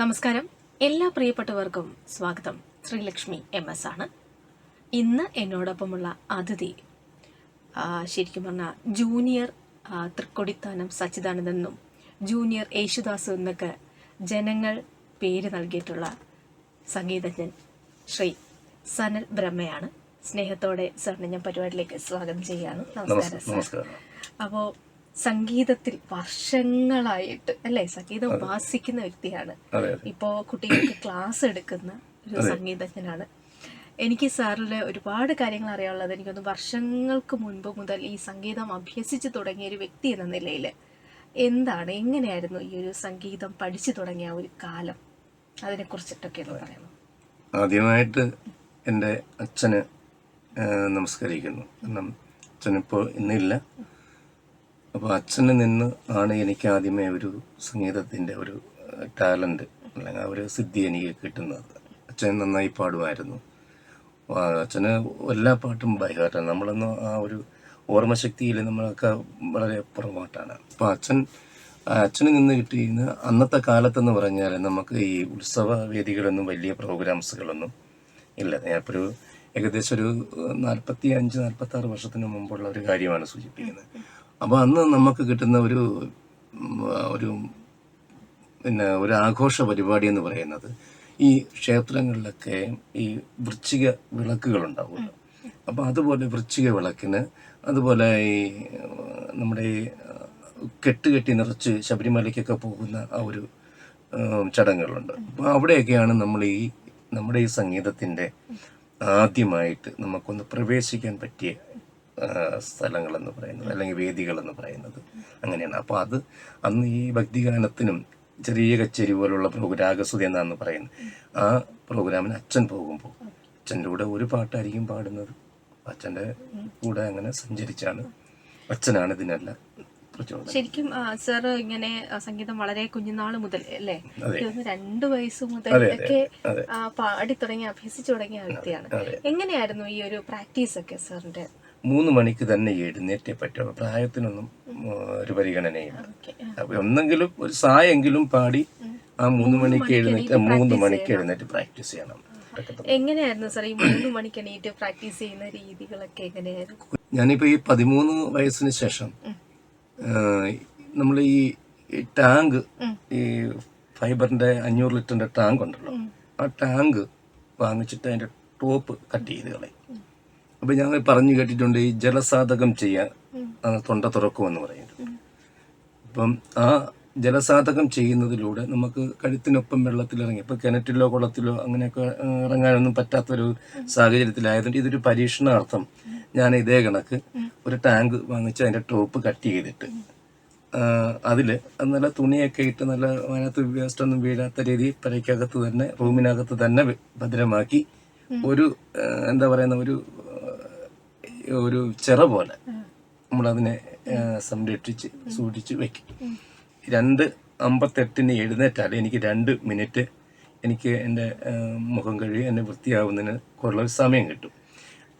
നമസ്കാരം. എല്ലാ പ്രിയപ്പെട്ടവർക്കും സ്വാഗതം. ശ്രീലക്ഷ്മി എം എസ് ആണ്. ഇന്ന് എന്നോടൊപ്പമുള്ള അതിഥി ശരിക്കും പറഞ്ഞാൽ ജൂനിയർ തൃക്കൊടിത്താനം സച്ചിദാനന്ദെന്നും ജൂനിയർ യേശുദാസ് എന്നൊക്കെ ജനങ്ങൾ പേര് നൽകിയിട്ടുള്ള സംഗീതജ്ഞൻ ശ്രീ സനൽ ബ്രഹ്മയാണ്. സ്നേഹത്തോടെ സാറിനെ ഞാൻ പരിപാടിയിലേക്ക് സ്വാഗതം ചെയ്യാണ് നമസ്കാരം സാർ. നമസ്കാരം. അപ്പോ സംഗീതത്തിൽ വർഷങ്ങളായിട്ട് അല്ലേ? സംഗീതം ഉപാസിക്കുന്ന വ്യക്തിയാണ്. ഇപ്പോ കുട്ടികൾക്ക് ക്ലാസ് എടുക്കുന്ന ഒരു സംഗീതജ്ഞനാണ്. എനിക്ക് സാറിൽ ഒരുപാട് കാര്യങ്ങൾ അറിയാനുള്ളത്. എനിക്കൊന്ന് വർഷങ്ങൾക്ക് മുൻപ് മുതൽ ഈ സംഗീതം അഭ്യസിച്ച് തുടങ്ങിയ ഒരു വ്യക്തി എന്ന നിലയിൽ എന്താണ് എങ്ങനെയായിരുന്നു ഈ ഒരു സംഗീതം പഠിച്ചു തുടങ്ങിയ ഒരു കാലം? അതിനെ കുറിച്ചിട്ടൊക്കെ ഒന്ന് പറയാമോ? ആദ്യമായിട്ട് എന്റെ അച്ഛന് നമസ്കരിക്കുന്നു. കാരണം അച്ഛനിപ്പോൾ ഇന്നില്ല. അപ്പോൾ അച്ഛനിൽ നിന്ന് ആണ് എനിക്ക് ആദ്യമേ ഒരു സംഗീതത്തിന്റെ ഒരു ടാലന്റ് അല്ലെങ്കിൽ ഒരു സിദ്ധി എനിക്ക് കിട്ടുന്നത്. അച്ഛൻ നന്നായി പാടുമായിരുന്നു. അച്ഛന് എല്ലാ പാട്ടും ബൈഹാർട്ടാണ്. നമ്മളൊന്നും ആ ഒരു ഓർമ്മശക്തിയിൽ നമ്മളൊക്കെ വളരെ പുറകോട്ടാണ്. അപ്പോൾ അച്ഛൻ അച്ഛന് നിന്ന് കിട്ടിയിരുന്ന അന്നത്തെ കാലത്തെന്ന് പറഞ്ഞാൽ നമുക്ക് ഈ ഉത്സവ വേദികളൊന്നും വലിയ പ്രോഗ്രാംസുകളൊന്നും ഇല്ല. ഞാനിപ്പോൾ ഒരു ഏകദേശം ഒരു നാൽപ്പത്തി അഞ്ച് നാൽപ്പത്തി ആറ് വർഷത്തിന് മുമ്പുള്ള ഒരു കാര്യമാണ് സൂചിപ്പിക്കുന്നത്. അപ്പോൾ അന്ന് നമുക്ക് കിട്ടുന്ന ഒരു ഒരു പിന്നെ ഒരു ആഘോഷ പരിപാടി എന്ന് പറയുന്നത് ഈ ക്ഷേത്രങ്ങളിലൊക്കെ ഈ വൃശ്ചിക വിളക്കുകൾ ഉണ്ടാവുമല്ലോ അപ്പോൾ അതുപോലെ വൃശ്ചിക വിളക്കിന് അതുപോലെ ഈ നമ്മുടെ ഈ കെട്ടുകെട്ടി കെട്ടി നിറച്ച് ശബരിമലയ്ക്കൊക്കെ പോകുന്ന ആ ഒരു ചടങ്ങുകളുണ്ട്. അപ്പോൾ അവിടെയൊക്കെയാണ് നമ്മൾ ഈ നമ്മുടെ ഈ സംഗീതത്തിന്റെ ആദ്യമായിട്ട് നമുക്കൊന്ന് പ്രവേശിക്കാൻ പറ്റിയ സ്ഥലങ്ങളെന്ന് പറയുന്നത് അല്ലെങ്കിൽ വേദികളെന്ന് പറയുന്നത്. അങ്ങനെയാണ്. അപ്പോൾ അത് അന്ന് ഈ ഭക്തിഗാനത്തിനും ചെറിയ കച്ചേരി പോലുള്ള പ്രോഗ്രാം രാഗസുതി എന്നാണ് പറയുന്നത്. ആ പ്രോഗ്രാമിന് അച്ഛൻ പോകുമ്പോൾ അച്ഛന്റെ കൂടെ ഒരു പാട്ടായിരിക്കും പാടുന്നത്. അച്ഛന്റെ കൂടെ അങ്ങനെ സഞ്ചരിച്ചാണ് അച്ഛനാണ് ഇതിനെല്ലാം ശരിക്കും സർ ഇങ്ങനെ സംഗീതം വളരെ കുഞ്ഞുനാൾ മുതൽ അല്ലേ? രണ്ട് വയസ്സ് മുതൽ ഒക്കെ പാടി തുടങ്ങി അഭ്യസിച്ചു തുടങ്ങിയ വ്യക്തിയാണ്. എങ്ങനെയായിരുന്നു ഈ ഒരു പ്രാക്ടീസ് ഒക്കെ സാറിന്റെ മൂന്ന് മണിക്ക് തന്നെ എഴുന്നേറ്റേ പറ്റുള്ളൂ പ്രായത്തിനൊന്നും ഒരു പരിഗണനയില്ല. അപ്പൊ ഒന്നെങ്കിലും ഒരു സായെങ്കിലും പാടി ആ മൂന്ന് മണിക്ക് എഴുന്നേറ്റ് മൂന്ന് മണിക്ക് എഴുന്നേറ്റ് പ്രാക്ടീസ് ചെയ്യണം. എങ്ങനെയായിരുന്നു സാർ ഈ മൂന്ന് മണിക്ക് എണീറ്റ് പ്രാക്ടീസ് ചെയ്യുന്ന രീതികളൊക്കെ എങ്ങനെയായിരുന്നു? ഞാനിപ്പോ ഈ പതിമൂന്ന് വയസ്സിന് ശേഷം നമ്മൾ ഈ ടാങ്ക് ഈ ഫൈബറിന്റെ അഞ്ഞൂറ് ലിറ്ററിന്റെ ടാങ്ക് ഉണ്ടല്ലോ. ആ ടാങ്ക് വാങ്ങിച്ചിട്ട് അതിന്റെ ടോപ്പ് കട്ട് ചെയ്ത് കളയും. അപ്പൊ ഞാൻ പറഞ്ഞു കേട്ടിട്ടുണ്ട് ഈ ജലസാധകം ചെയ്യാൻ തൊണ്ട തുറക്കും എന്ന് പറയുന്നത്. അപ്പം ആ ജലസാധകം ചെയ്യുന്നതിലൂടെ നമുക്ക് കഴുത്തിനൊപ്പം വെള്ളത്തിൽ ഇറങ്ങി ഇപ്പൊ കിണറ്റിലോ കുളത്തിലോ അങ്ങനെയൊക്കെ ഇറങ്ങാനൊന്നും പറ്റാത്തൊരു സാഹചര്യത്തിലായതുകൊണ്ട് ഇതൊരു പരീക്ഷണാർത്ഥം ഞാൻ ഇതേ കണക്ക് ഒരു ടാങ്ക് വാങ്ങിച്ച് അതിന്റെ ടോപ്പ് കട്ട് ചെയ്തിട്ട് അതിൽ നല്ല തുണിയൊക്കെ ഇട്ട് നല്ല അതിനകത്ത് വേസ്റ്റ് ഒന്നും വീഴാത്ത രീതിയിൽ പെരയ്ക്കകത്ത് തന്നെ റൂമിനകത്ത് തന്നെ ഭദ്രമാക്കി ഒരു എന്താ പറയുന്ന ഒരു ഒരു ചിറ പോലെ നമ്മളതിനെ സംരക്ഷിച്ച് സൂക്ഷിച്ച് വെക്കും. രണ്ട് അമ്പത്തെട്ടിന് എഴുന്നേറ്റാൽ എനിക്ക് രണ്ട് മിനിറ്റ് എനിക്ക് എന്റെ മുഖം കഴുകി എന്നെ വൃത്തിയാവുന്നതിന് കുറേ സമയം കിട്ടും.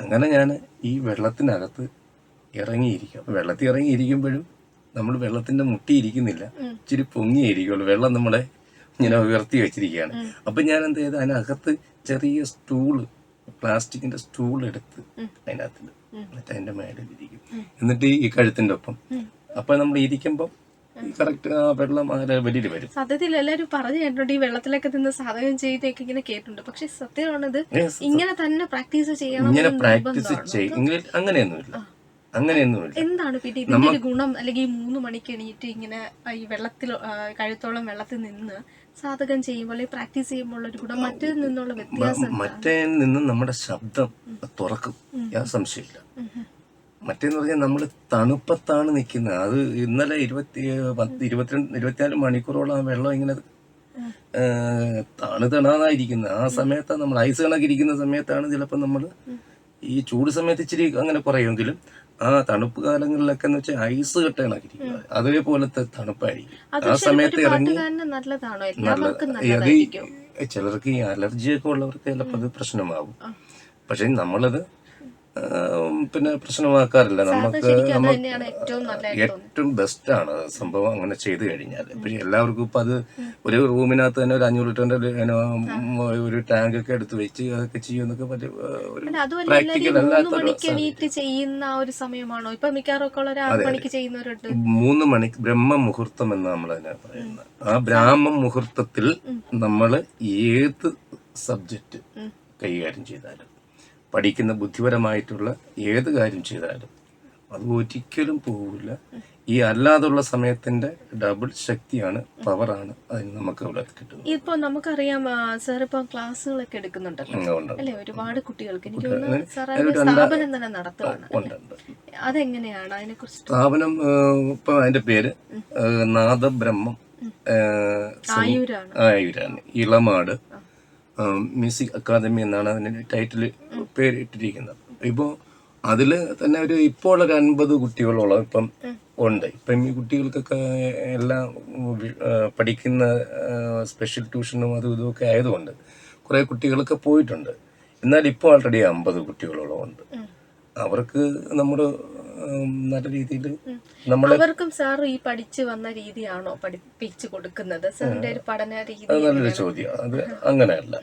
അങ്ങനെ ഞാൻ ഈ വെള്ളത്തിനകത്ത് ഇറങ്ങിയിരിക്കും. അപ്പോൾ വെള്ളത്തിൽ ഇറങ്ങിയിരിക്കുമ്പോഴും നമ്മൾ വെള്ളത്തിന്റെ മുട്ടിയിരിക്കുന്നില്ല ഇച്ചിരി പൊങ്ങിയിരിക്കുള്ളൂ വെള്ളം നമ്മളെ ഇങ്ങനെ ഉയർത്തി വെച്ചിരിക്കുകയാണ്. അപ്പം ഞാൻ എന്ത് ചെയ്ത്? അതിനകത്ത് ചെറിയ സ്റ്റൂൾ പ്ലാസ്റ്റിക്കിന്റെ സ്റ്റൂൾ എടുത്ത് അതിനകത്ത് എന്നിട്ട് അതിന്റെ മേലിരിക്കും എന്നിട്ട് ഈ കഴുത്തിന്റെ ഒപ്പം. അപ്പൊ നമ്മൾ ഇരിക്കുമ്പോൾ കറക്റ്റ് ആ വെള്ളം ആ വരും. സത്യത്തിൽ എല്ലാരും പറഞ്ഞു കേട്ടിട്ടുണ്ട് ഈ വെള്ളത്തിലൊക്കെ നിന്ന് സാധകം ചെയ്തൊക്കെ ഇങ്ങനെ കേട്ടിട്ടുണ്ട്. പക്ഷെ സത്യമാണത് ഇങ്ങനെ തന്നെ പ്രാക്ടീസ് ചെയ്യണം ഇങ്ങനെ പ്രാക്ടീസ്. ചെയ്യും അങ്ങനെയൊന്നുമില്ല. അങ്ങനെയൊന്നുമില്ല. എന്താണ് പിന്നെ ഇതിന്റെ ഗുണം? അല്ലെങ്കിൽ ഈ മൂന്ന് മണിക്ക് എണീറ്റ് ഇങ്ങനെ ഈ വെള്ളത്തിൽ കഴുത്തോളം വെള്ളത്തിൽ നിന്ന് സാധകം ചെയ്യുമ്പോൾ പ്രാക്ടീസ് ചെയ്യുമ്പോൾ ഒരു ഗുണം മറ്റേതിൽ നിന്നുള്ള വ്യത്യാസം? മറ്റേ നിന്നും നമ്മുടെ ശബ്ദം തുറക്കും. യാതൊരു സംശയമില്ല. മറ്റേന്ന് പറഞ്ഞാൽ നമ്മൾ തണുപ്പത്താണ് നിൽക്കുന്നത്. അത് ഇന്നലെ ഇരുപത്തി പത്ത് ഇരുപത്തിരണ്ട് ഇരുപത്തിനാല് മണിക്കൂറോളം ആ വെള്ളം ഇങ്ങനെ തണു തണാതായിരിക്കുന്നത് ആ സമയത്താണ് നമ്മൾ ഐസ് കണക്കിരിക്കുന്ന സമയത്താണ് ചിലപ്പോൾ നമ്മൾ ഈ ചൂട് സമയത്ത് ഇച്ചിരി അങ്ങനെ കുറയുമെങ്കിലും ആ തണുപ്പ് കാലങ്ങളിലൊക്കെ എന്ന് വെച്ചാൽ ഐസ് കെട്ടണായിരിക്കും അതേപോലത്തെ തണുപ്പായിരിക്കും. ആ സമയത്ത് ഇറങ്ങി പാട്ടുകാരന് നല്ലതാണോ? നല്ല എല്ലാവർക്കും അത് നല്ലതായിരിക്കും. ചിലർക്ക് ഈ അലർജിയൊക്കെ ഉള്ളവർക്ക് ചിലപ്പോൾ അത് പ്രശ്നമാകും പക്ഷെ നമ്മളത് പിന്നെ പ്രശ്നമാക്കാറില്ല നമുക്ക് ഏറ്റവും ബെസ്റ്റ് ആണ് സംഭവം അങ്ങനെ ചെയ്തു കഴിഞ്ഞാൽ പക്ഷെ എല്ലാവർക്കും ഇപ്പൊ അത് ഒരു റൂമിനകത്ത് തന്നെ ഒരു അഞ്ഞൂറ് ലിറ്ററിന്റെ ഒരു, ടാങ്ക് ഒക്കെ എടുത്ത് വെച്ച് അതൊക്കെ ചെയ്യുന്നൊക്കെ പ്രാക്ടിക്കൽ ചെയ്യുന്ന ഒരു സമയമാണോ? ഇപ്പൊ മിക്കവാറൊക്കെ മൂന്ന് മണി ബ്രഹ്മ മുഹൂർത്തം എന്ന് നമ്മൾ അതിനെ പറയുന്നത്. ആ ബ്രാഹ്മ മുഹൂർത്തത്തിൽ നമ്മൾ ഏത് സബ്ജക്റ്റ് കൈകാര്യം ചെയ്താലും പഠിക്കുന്ന ബുദ്ധിപരമായിട്ടുള്ള ഏത് കാര്യം ചെയ്താലും അത് ഒരിക്കലും പോവില്ല. ഈ അല്ലാതുള്ള സമയത്തിന്റെ ഡബിൾ ശക്തിയാണ് പവറാണ് അതിന് നമുക്ക് അവിടെ കിട്ടുന്നത്. ഇപ്പൊ നമുക്കറിയാം സാർ ഇപ്പൊ ക്ലാസ്സുകളൊക്കെ എടുക്കുന്നുണ്ടല്ലോ. അല്ലെ? ഒരുപാട് കുട്ടികൾക്ക്. എനിക്ക് സ്ഥാപനം തന്നെ നടത്തുകയാണ് അതെങ്ങനെയാണ് അതിനെ കുറിച്ച് സ്ഥാപനം ഇപ്പൊ അതിന്റെ പേര് നാദബ്രഹ്മം ആയൂരാണ്. ഇളമാട്. മ്യൂസിക് അക്കാദമി എന്നാണ് അതിന്റെ ടൈറ്റിൽ പേരിട്ടിരിക്കുന്നത്. ഇപ്പോൾ അതിൽ തന്നെ ഒരു ഇപ്പോൾ ഒരു അൻപത് കുട്ടികളോളം ഇപ്പം ഉണ്ട്. ഇപ്പം ഈ കുട്ടികൾക്കൊക്കെ എല്ലാം പഠിക്കുന്ന സ്പെഷ്യൽ ട്യൂഷനും അതും ഇതുമൊക്കെ ആയതുകൊണ്ട് കുറേ കുട്ടികളൊക്കെ പോയിട്ടുണ്ട്. എന്നാൽ ഇപ്പോൾ ഓൾറെഡി അമ്പത് കുട്ടികളോളം ഉണ്ട്. അവർക്ക് നമ്മൾ നല്ല രീതിയിൽ അവർക്കും സാർ ഈ പഠിച്ചു വന്ന രീതിയാണോ പഠിപ്പിച്ചു കൊടുക്കുന്നത്? സാറിന്റെ ഒരു പഠന രീതി നല്ലൊരു ചോദ്യം അത് അങ്ങനെയല്ല.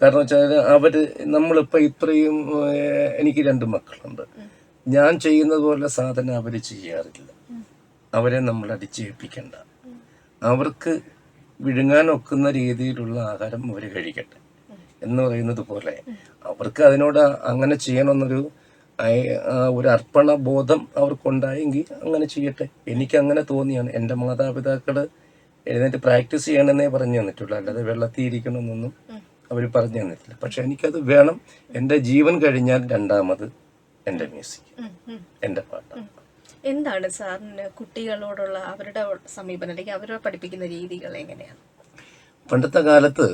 കാരണം വെച്ചാൽ അവർ നമ്മളിപ്പോ ഇത്രയും എനിക്ക് രണ്ട് മക്കളുണ്ട്. ഞാൻ ചെയ്യുന്നത് പോലെ സാധനം അവർ ചെയ്യാറില്ല. അവരെ നമ്മൾ അടിച്ചേൽപ്പിക്കണ്ട അവർക്ക് വിഴുങ്ങാൻ ഒക്കുന്ന രീതിയിലുള്ള ആഹാരം അവർ കഴിക്കട്ടെ എന്ന് പറയുന്നത് പോലെ അവർക്ക് അതിനോട് അങ്ങനെ ചെയ്യണമെന്നൊരു ഒരു അർപ്പണ ബോധം അവർക്കുണ്ടായെങ്കിൽ അങ്ങനെ ചെയ്യട്ടെ. എനിക്ക് അങ്ങനെ തോന്നിയാണ്. എന്റെ മാതാപിതാക്കൾ എഴുന്നേറ്റ് പ്രാക്ടീസ് ചെയ്യണമെന്നേ പറഞ്ഞു തന്നിട്ടുള്ളൂ. അല്ലാതെ വെള്ളത്തിൽ ഇരിക്കണമെന്നൊന്നും അവർ പറഞ്ഞു തന്നിട്ടില്ല. പക്ഷെ എനിക്കത് വേണം. എന്റെ ജീവൻ കഴിഞ്ഞാൽ രണ്ടാമത് എന്റെ മ്യൂസിക്. എന്റെ പാട്ട്. എന്താണ് സാറിന് കുട്ടികളോടുള്ള അവരുടെ സമീപനം? അല്ലെങ്കിൽ അവരെ പഠിപ്പിക്കുന്ന രീതികൾ എങ്ങനെയാണ്? പണ്ടത്തെ കാലത്ത്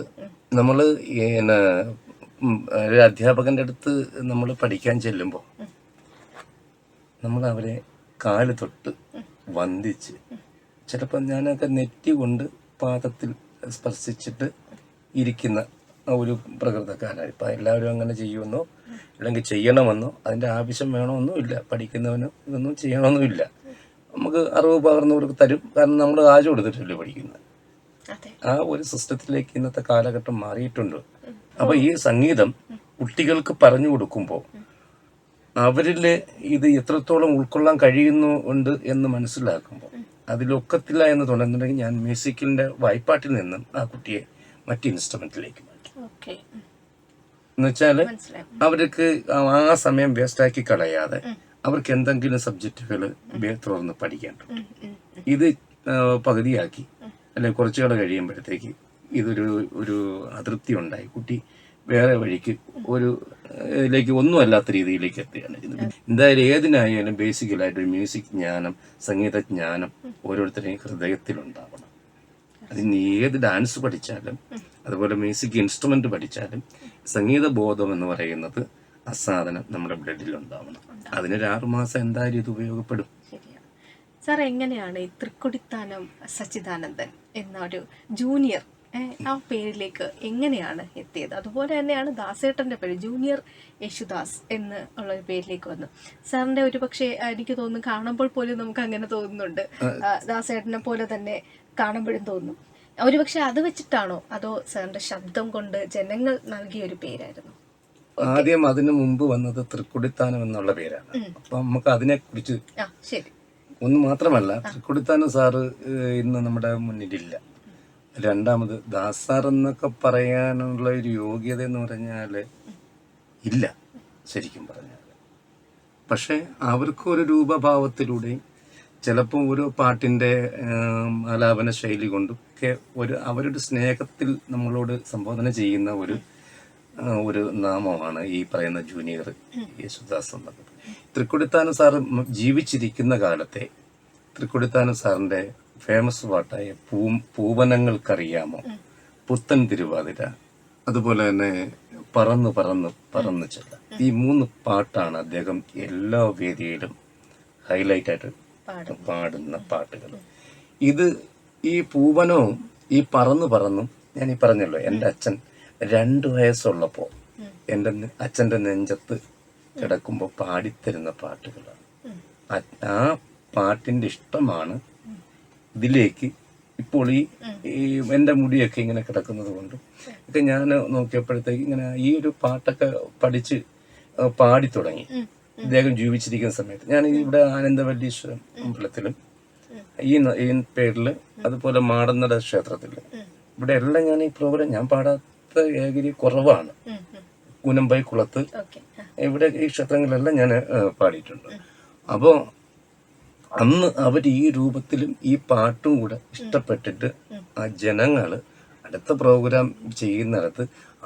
നമ്മൾ ഒരു അധ്യാപകന്റെ അടുത്ത് നമ്മൾ പഠിക്കാൻ ചെല്ലുമ്പോൾ നമ്മൾ അവരെ കാൽ തൊട്ട് വന്ദിച്ച്. ചിലപ്പോൾ ഞാനൊക്കെ നെറ്റി കൊണ്ട് പാദത്തിൽ സ്പർശിച്ചിട്ട് ഇരിക്കുന്ന ഒരു പ്രകൃതക്കാരാണ് ഇപ്പം എല്ലാവരും അങ്ങനെ ചെയ്യുമെന്നോ അല്ലെങ്കിൽ ചെയ്യണമെന്നോ അതിന്റെ ആവശ്യം വേണമെന്നോ ഇല്ല പഠിക്കുന്നവനോ ഇതൊന്നും ചെയ്യണമെന്നും ഇല്ല നമുക്ക് അറിവ് പകർന്നവർക്ക് തരും. കാരണം നമ്മൾ ആജ് കൊടുത്തിട്ടല്ലേ പഠിക്കുന്നത്. ആ ഒരു സിസ്റ്റത്തിലേക്ക് ഇന്നത്തെ കാലഘട്ടം മാറിയിട്ടുണ്ട്. അപ്പൊ ഈ സംഗീതം കുട്ടികൾക്ക് പറഞ്ഞു കൊടുക്കുമ്പോൾ അവരിൽ ഇത് എത്രത്തോളം ഉൾക്കൊള്ളാൻ കഴിയുന്നു ഉണ്ട് എന്ന് മനസ്സിലാക്കുമ്പോൾ അതിലൊക്കത്തില്ല എന്ന് തുടങ്ങുന്നുണ്ടെങ്കിൽ ഞാൻ മ്യൂസിക്കിന്റെ വായ്പാട്ടിൽ നിന്നും ആ കുട്ടിയെ മറ്റ് ഇൻസ്ട്രുമെന്റിലേക്ക് മാറ്റും. എന്നുവെച്ചാൽ അവർക്ക് ആ സമയം വേസ്റ്റാക്കി കളയാതെ അവർക്ക് എന്തെങ്കിലും സബ്ജക്റ്റുകൾ തുറന്ന് പഠിക്കാൻ. ഇത് പകുതിയാക്കി അല്ലെങ്കിൽ കുറച്ചുകൂടെ കഴിയുമ്പോഴത്തേക്ക് ഇതൊരു ഒരു അതൃപ്തി ഉണ്ടായി. കുട്ടി വേറെ വഴിക്ക് ഒരു ഇതിലേക്ക് ഒന്നും അല്ലാത്ത രീതിയിലേക്ക് എത്തുകയാണ് എന്തായാലും ഏതിനായാലും ബേസിക്കലായിട്ട് ഒരു മ്യൂസിക് ജ്ഞാനം സംഗീതജ്ഞാനം ഓരോരുത്തരെയും ഹൃദയത്തിൽ ഹൃദയത്തിലുണ്ടാവണം. അതിന് ഏത് ഡാൻസ് പഠിച്ചാലും അതുപോലെ മ്യൂസിക് ഇൻസ്ട്രുമെന്റ് പഠിച്ചാലും സംഗീത ബോധം എന്ന് പറയുന്നത് അസാധനം നമ്മുടെ ബ്ലഡിൽ ഉണ്ടാവണം. അതിനൊരു ആറുമാസം എന്തായാലും ഇത് ഉപയോഗപ്പെടും. സാർ എങ്ങനെയാണ് ഈ തൃക്കൊടിത്താനം സച്ചിദാനന്ദൻ എന്ന ഒരു ജൂനിയർ ആ പേരിലേക്ക് എങ്ങനെയാണ് എത്തിയത്? അതുപോലെ തന്നെയാണ് ദാസേട്ടന്റെ പേര് ജൂനിയർ യേശുദാസ് എന്ന് ഉള്ള ഒരു പേരിലേക്ക് വന്നു. സാറിന്റെ ഒരു പക്ഷേ എനിക്ക് തോന്നുന്നു കാണുമ്പോൾ പോലും നമുക്ക് അങ്ങനെ തോന്നുന്നുണ്ട് ദാസേട്ടനെ പോലെ തന്നെ കാണുമ്പോഴും തോന്നും. ഒരുപക്ഷെ അത് വെച്ചിട്ടാണോ അതോ സാറിന്റെ ശബ്ദം കൊണ്ട് ജനങ്ങൾ നൽകിയ ഒരു പേരായിരുന്നു? ആദ്യം അതിനു മുമ്പ് വന്നത് തൃക്കുടിത്താനം എന്നുള്ള പേരാണ്. അപ്പൊ നമുക്ക് അതിനെ കുറിച്ച് ഒന്ന് മാത്രമല്ല തൃക്കുടിത്താനം സാറ് ഇന്ന് നമ്മുടെ മുന്നിലില്ല. രണ്ടാമത് ദാസാർ എന്നൊക്കെ പറയാനുള്ള ഒരു യോഗ്യത എന്ന് പറഞ്ഞാൽ ഇല്ല ശരിക്കും പറഞ്ഞാൽ പക്ഷേ അവർക്ക് ഒരു രൂപഭാവത്തിലൂടെയും ചിലപ്പോൾ ഓരോ പാട്ടിന്റെ ഏം, ആലാപന ശൈലി കൊണ്ടും ഒക്കെ ഒരു അവരുടെ സ്നേഹത്തിൽ നമ്മളോട് സംബോധന ചെയ്യുന്ന ഒരു ഒരു നാമമാണ് ഈ പറയുന്ന ജൂനിയർ യേശുദാസ് എന്നുള്ളത് തൃക്കൊടിത്താനം സാർ ജീവിച്ചിരിക്കുന്ന കാലത്തെ തൃക്കൊടിത്താനം സാറിന്റെ ഫേമസ് പാട്ടായ പൂ പൂവനങ്ങൾക്കറിയാമോ? പുത്തൻ തിരുവാതിര. അതുപോലെ തന്നെ പറന്ന് പറന്ന് പറന്ന് ചെല്ല ഈ മൂന്ന് പാട്ടാണ് അദ്ദേഹം എല്ലാ വേദിയിലും ഹൈലൈറ്റ് ആയിട്ട് പാടുന്ന പാട്ടുകൾ. ഇത് ഈ പൂവനവും ഈ പറന്ന് പറന്നും ഞാൻ ഈ പറഞ്ഞല്ലോ എന്റെ അച്ഛൻ രണ്ടു വയസ്സുള്ളപ്പോൾ എന്റെ അച്ഛന്റെ അച്ഛന്റെ നെഞ്ചത്ത് കിടക്കുമ്പോൾ പാടിത്തരുന്ന പാട്ടുകളാണ്. ആ- ആ പാട്ടിന്റെ ഇഷ്ടമാണ് ഇതിലേക്ക് ഇപ്പോൾ ഈ എന്റെ മുടിയൊക്കെ ഇങ്ങനെ കിടക്കുന്നത് കൊണ്ട് ഒക്കെ ഞാൻ നോക്കിയപ്പോഴത്തേക്ക് ഇങ്ങനെ ഈ ഒരു പാട്ടൊക്കെ പഠിച്ച് പാടി തുടങ്ങി. ഇദ്ദേഹം ജീവിച്ചിരിക്കുന്ന സമയത്ത്. ഞാൻ ഇവിടെ ആനന്ദവല്ലീശ്വരം അമ്പലത്തിലും ഈ ഈ പേരിൽ അതുപോലെ മാടന്നട ക്ഷേത്രത്തിൽ. ഇവിടെ എല്ലാം ഞാൻ ഈ പ്രോഗ്രാം ഞാൻ പാടാത്ത ഏകരി കുറവാണ്. കുനമ്പൈ കുളത്ത് ഇവിടെ ഈ ക്ഷേത്രങ്ങളിലെല്ലാം ഞാൻ പാടിയിട്ടുണ്ട്. അപ്പോൾ അന്ന് അവർ ഈ രൂപത്തിലും ഈ പാട്ടും കൂടെ ഇഷ്ടപ്പെട്ടിട്ട് ആ ജനങ്ങൾ അടുത്ത പ്രോഗ്രാം ചെയ്യുന്നിടത്ത്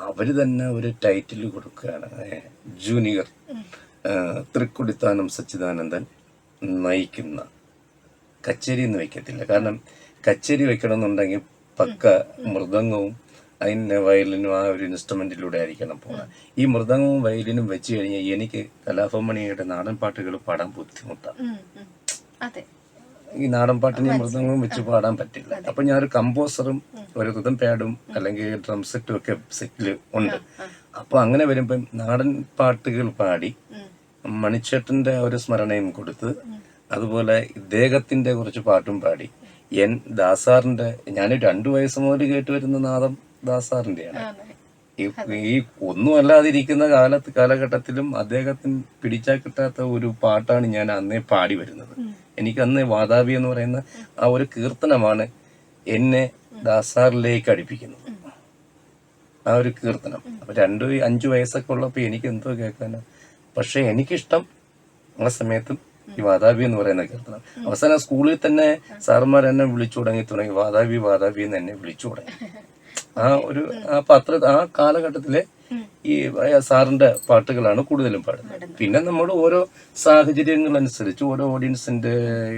അവർ തന്നെ ഒരു ടൈറ്റിൽ കൊടുക്കുകയാണ്. ജൂനിയർ തൃക്കുടിത്താനം സച്ചിദാനന്ദൻ നയിക്കുന്ന. കച്ചേരി എന്ന് വയ്ക്കത്തില്ല കാരണം കച്ചേരി വെക്കണമെന്നുണ്ടെങ്കിൽ പക്ക മൃദംഗവും അതിന് വയലിനും ആ ഒരു ഇൻസ്ട്രുമെന്റിലൂടെ ആയിരിക്കണം പോകുന്നത് ഈ മൃദംഗവും വയലിനും വെച്ച് കഴിഞ്ഞാൽ എനിക്ക് കലാഭമണിയുടെ നാടൻ പാട്ടുകൾ പാടാൻ ബുദ്ധിമുട്ടാണ്. ഈ നാടൻ പാട്ടിനെ മൃദംഗവും വെച്ച് പാടാൻ പറ്റില്ല. അപ്പൊ ഞാനൊരു കമ്പോസറും ഒരു ഋതം പാഡും അല്ലെങ്കിൽ ഡ്രം സെറ്റും ഒക്കെ സെറ്റിൽ ഉണ്ട്. അപ്പൊ അങ്ങനെ വരുമ്പം നാടൻ പാട്ടുകൾ പാടി മണിച്ചേട്ടന്റെ ഒരു സ്മരണയും കൊടുത്ത് അതുപോലെ ഇദ്ദേഹത്തിന്റെ കുറച്ച് പാട്ടും പാടി. എൻ ദാസാറിന്റെ ഞാൻ രണ്ടു വയസ്സ് മുതൽ കേട്ട് വരുന്ന നാദം ദാസാറിന്റെയാണ്. ഈ ഒന്നുമല്ലാതിരിക്കുന്ന ഒന്നും അല്ലാതിരിക്കുന്ന കാലത്ത് കാലഘട്ടത്തിലും അദ്ദേഹത്തിന് പിടിച്ചാൽ കിട്ടാത്ത ഒരു പാട്ടാണ് ഞാൻ അന്നേ പാടി വരുന്നത്. എനിക്ക് അന്ന് വാതാവി എന്ന് പറയുന്ന ആ ഒരു കീർത്തനമാണ് എന്നെ ദാസാറിലേക്ക് അടുപ്പിക്കുന്നത്. ആ ഒരു കീർത്തനം. അപ്പൊ രണ്ടു അഞ്ചു വയസ്സൊക്കെ ഉള്ളപ്പോ എനിക്ക് എന്തോ കേൾക്കാനോ. പക്ഷെ എനിക്കിഷ്ടം ആ സമയത്തും ഈ വാതാവി എന്ന് പറയുന്ന കീർത്തനം. അവസാനം സ്കൂളിൽ തന്നെ സാറന്മാർ എന്നെ വിളിച്ചു തുടങ്ങി തുടങ്ങി. വാതാവി വാതാവി എന്ന് എന്നെ വിളിച്ചു തുടങ്ങി. ആ ഒരു ആ പത്ര ആ കാലഘട്ടത്തിലെ ഈ സാറിന്റെ പാട്ടുകളാണ് കൂടുതലും പാടുന്നത്. പിന്നെ നമ്മൾ ഓരോ സാഹചര്യങ്ങൾ അനുസരിച്ച് ഓരോ ഓഡിയൻസിന്റെ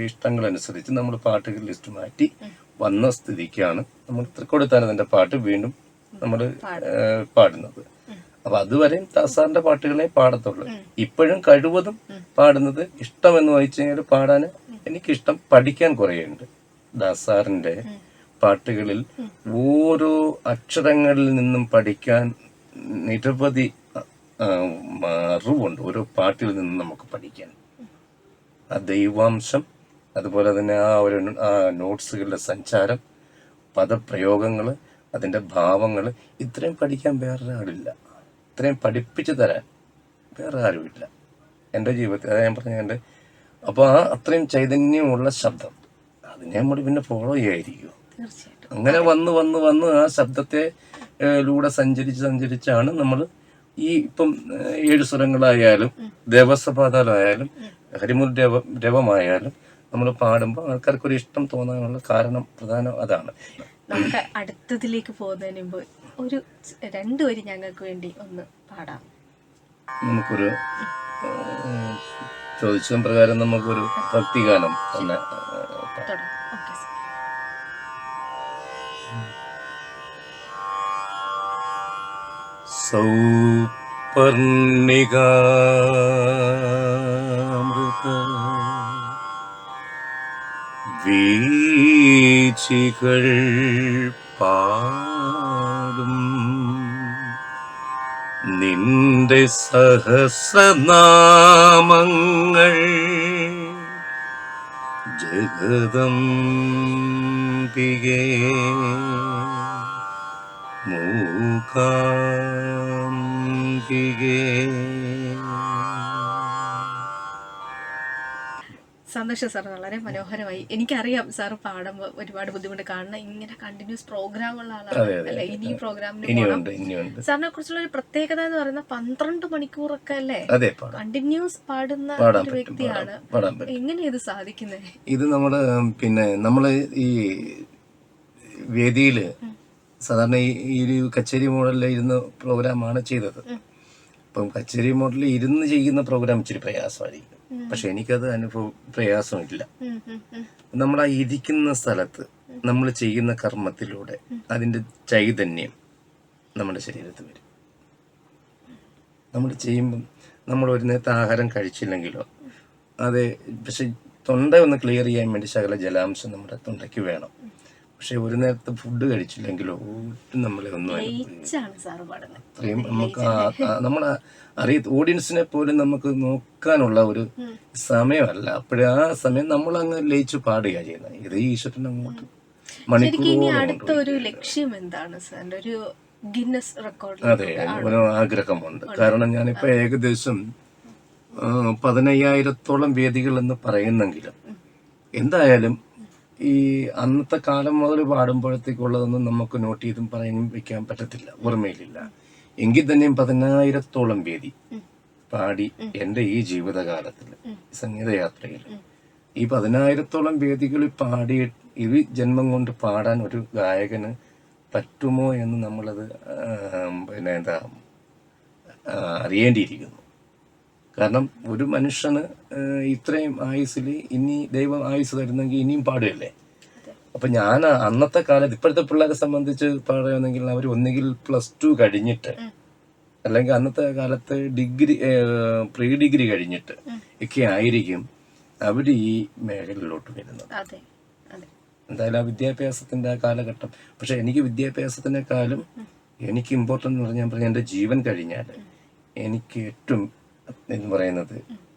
ഇഷ്ടങ്ങൾ അനുസരിച്ച് നമ്മൾ പാട്ടുകൾ ലിസ്റ്റ് മാറ്റി വന്ന സ്ഥിതിക്കാണ് നമ്മൾ തൃക്കൊടുത്താനതിന്റെ പാട്ട് വീണ്ടും നമ്മൾ പാടുന്നത്. അപ്പൊ അതുവരെയും സാറിന്റെ പാട്ടുകളെ പാടത്തുള്ളൂ. ഇപ്പോഴും കഴിവതും പാടുന്നത് ഇഷ്ടം എന്ന് വായിച്ചു കഴിഞ്ഞാൽ പാടാൻ എനിക്കിഷ്ടം പഠിക്കാൻ കുറേയുണ്ട്. ദാസാറിന്റെ പാട്ടുകളിൽ ഓരോ അക്ഷരങ്ങളിൽ നിന്നും പഠിക്കാൻ നിരവധി അറിവുണ്ട്. ഓരോ പാട്ടിൽ നിന്നും നമുക്ക് പഠിക്കാൻ. ആ ദൈവാംശം അതുപോലെ തന്നെ ആ ഒരു ആ നോട്ട്സുകളുടെ സഞ്ചാരം പദപ്രയോഗങ്ങൾ അതിന്റെ ഭാവങ്ങൾ ഇത്രയും പഠിക്കാൻ വേറൊരാളില്ല ഇത്രയും പഠിപ്പിച്ചു തരാൻ വേറെ ആരുമില്ല. എന്റെ ജീവിതത്തിൽ അതാ ഞാൻ പറഞ്ഞ എന്റെ അപ്പോൾ ആ അത്രയും ചൈതന്യമുള്ള ശബ്ദം അതിനെ നമ്മൾ പിന്നെ ഫോളോ ചെയ്യായിരിക്കും അങ്ങനെ വന്ന് വന്ന് വന്ന് ആ ശബ്ദത്തെ ലൂടെ സഞ്ചരിച്ച് സഞ്ചരിച്ചാണ് നമ്മൾ ഈ ഇപ്പം ഏഴ് സ്വരങ്ങളായാലും ദേവസഭാതാലായാലും ഹരിമുൽ രവ രവമായാലും നമ്മൾ പാടുമ്പോൾ ആൾക്കാർക്ക് ഒരു ഇഷ്ടം തോന്നാനുള്ള കാരണം പ്രധാനം അതാണ്. നമുക്ക് അടുത്തതിലേക്ക് പോകുന്നതിന് മുമ്പ് ഒരു രണ്ടു വരി ഞങ്ങൾക്ക് വേണ്ടി ഒന്ന് പാടാം. നമുക്കൊരു ചോദിച്ചതും പ്രകാരം നമുക്കൊരു ഭക്തിഗാനം തന്നെ. തുടങ്ങാം. സൗപർണികാമൃത. വീച്ചികൾ പാടും. നിന്റെ സഹസ്രനാമങ്ങൾ ജഗദംബികേ മൂകാംബികേ സന്തോഷം സാർ വളരെ മനോഹരമായി. എനിക്കറിയാം സാർ പാടുമ്പോൾ ഒരുപാട് ബുദ്ധിമുട്ട് കാരണം ഇങ്ങനെ കണ്ടിന്യൂസ് പ്രോഗ്രാം ഉള്ള ആളാണ്. അല്ലെ? ഇനി പ്രോഗ്രാമിന് സാറിനെ കുറിച്ചുള്ള ഒരു പ്രത്യേകത എന്ന് പറയുന്ന പന്ത്രണ്ട് മണിക്കൂറൊക്കെ അല്ലേ? കണ്ടിന്യൂസ് പാടുന്ന ഒരു വ്യക്തിയാണ്. പാടാൻ പാടാൻ എങ്ങനെ ഇത് സാധിക്കുന്നത് ഇത് നമ്മൾ പിന്നെ നമ്മൾ ഈ വേദിയിൽ സാധാരണ ഈ ഒരു കച്ചേരി മോഡലിൽ ഇരുന്ന് പ്രോഗ്രാമാണ് ചെയ്തത്. അപ്പം കച്ചേരി മോഡലിൽ ഇരുന്ന് ചെയ്യുന്ന പ്രോഗ്രാം ഇച്ചിരി പ്രയാസമായിരിക്കും. പക്ഷെ എനിക്കത് അനുഭവം പ്രയാസമില്ല. നമ്മൾ ആ ഇരിക്കുന്ന സ്ഥലത്ത് നമ്മൾ ചെയ്യുന്ന കർമ്മത്തിലൂടെ അതിന്റെ ചൈതന്യം നമ്മുടെ ശരീരത്തിൽ വരും. നമ്മൾ ചെയ്യുമ്പം നമ്മൾ ഒരു നേരത്തെ ആഹാരം കഴിച്ചില്ലെങ്കിലോ അതെ പക്ഷെ തൊണ്ട ഒന്ന് ക്ലിയർ ചെയ്യാൻ വേണ്ടി ശകല ജലാംശം നമ്മുടെ തൊണ്ടയ്ക്ക് വേണം. പക്ഷെ ഒരു നേരത്തെ ഫുഡ് കഴിച്ചില്ലെങ്കിലോ ഒട്ടും നമ്മളെ ഒന്നും അത്രയും നമുക്ക് നമ്മൾ അറിയ ഓഡിയൻസിനെ പോലും നമുക്ക് നോക്കാനുള്ള ഒരു സമയമല്ല. അപ്പോഴേ ആ സമയം നമ്മൾ അങ്ങ് ലയിച്ചു പാടുക ചെയ്യുന്നത്. ഇത് ഈശ്വരൻ അങ്ങോട്ട് മണിക്കൂർ അടുത്ത ഒരു ലക്ഷ്യം എന്താണ് സാറിന്റെ ഒരു ഗിന്നസ് റെക്കോർഡ് അതെ ഒരു ആഗ്രഹമുണ്ട്. കാരണം ഞാനിപ്പോ ഏകദേശം പതിനയ്യായിരത്തോളം വേദികൾ എന്ന് പറയുന്നെങ്കിലും എന്തായാലും ഈ അന്നത്തെ കാലം മുതൽ പാടുമ്പോഴത്തേക്കുള്ളതൊന്നും നമുക്ക് നോട്ട് ചെയ്തും പറയാനും വെക്കാൻ പറ്റത്തില്ല. ഓർമ്മയിലില്ല. എങ്കിൽ തന്നെയും പതിനായിരത്തോളം വേദി പാടി എന്റെ ഈ ജീവിതകാലത്തിൽ സംഗീതയാത്രയിൽ. ഈ പതിനായിരത്തോളം വേദികളിൽ പാടി ഈ ജന്മം കൊണ്ട് പാടാൻ ഒരു ഗായകന് പറ്റുമോ എന്ന് നമ്മളത് പിന്നെ എന്താ അറിയേണ്ടിയിരിക്കുന്നു. കാരണം ഒരു മനുഷ്യന് ഇത്രയും ആയുസ്സിൽ ഇനി ദൈവം ആയുസ് തരുന്നെങ്കിൽ ഇനിയും പാടുകയല്ലേ? അപ്പൊ ഞാൻ അന്നത്തെ കാലത്ത് ഇപ്പോഴത്തെ പിള്ളേരെ സംബന്ധിച്ച് പറയുകയാണെങ്കിൽ അവർ ഒന്നുകിൽ പ്ലസ് ടു കഴിഞ്ഞിട്ട് അല്ലെങ്കിൽ അന്നത്തെ കാലത്ത് ഡിഗ്രി പ്രീ ഡിഗ്രി കഴിഞ്ഞിട്ട് ഒക്കെ ആയിരിക്കും അവർ ഈ മേഖലയിലോട്ട് വരുന്നത്. എന്തായാലും ആ വിദ്യാഭ്യാസത്തിന്റെ ആ കാലഘട്ടം പക്ഷെ എനിക്ക് വിദ്യാഭ്യാസത്തിനേക്കാളും എനിക്ക് ഇമ്പോർട്ടന്റ് എന്ന് പറഞ്ഞാൽ ഞാൻ പറഞ്ഞ എന്റെ ജീവൻ കഴിഞ്ഞാൽ എനിക്ക് ഏറ്റവും എന്ന് പറയുന്നത്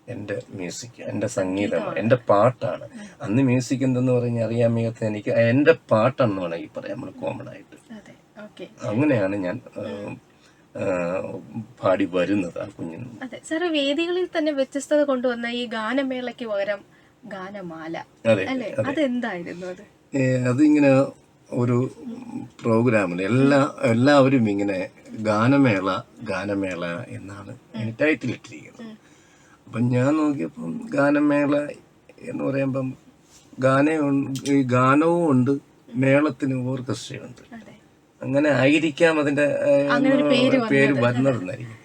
എന്റെ മ്യൂസിക് എന്റെ സംഗീതം എന്റെ പാട്ടാണ്. അന്ന് മ്യൂസിക് എന്തെന്ന് പറഞ്ഞാൽ അറിയാൻ മേഖത്ത് എനിക്ക് എന്റെ പാട്ടാണെന്ന് വേണമെങ്കിൽ പറയാം നമ്മൾ കോമൺ ആയിട്ട്. അങ്ങനെയാണ് ഞാൻ പാടി വരുന്നത് ആ കുഞ്ഞിന് അതെ സാറ് വേദികളിൽ തന്നെ വ്യത്യസ്തത കൊണ്ടുവന്ന ഈ ഗാനമേളയ്ക്ക് പകരം ഗാനമാല അതെ അതെന്തായിരുന്നു അത്? അതിങ്ങനെ ഒരു പ്രോഗ്രാമിൽ എല്ലാ എല്ലാവരും ഇങ്ങനെ ഗാനമേള ഗാനമേള എന്നാണ് ടൈറ്റിൽ ഇട്ടിരിക്കുന്നത്. അപ്പം ഞാൻ നോക്കിയപ്പം ഗാനമേള എന്ന് പറയുമ്പം ഗാന ഈ ഗാനവും ഉണ്ട് മേളത്തിന് ഓർക്കസ്ട്രയുണ്ട്. അങ്ങനെ ആയിരിക്കാം അതിന്റെ പേര് വരുന്നതെന്നായിരിക്കും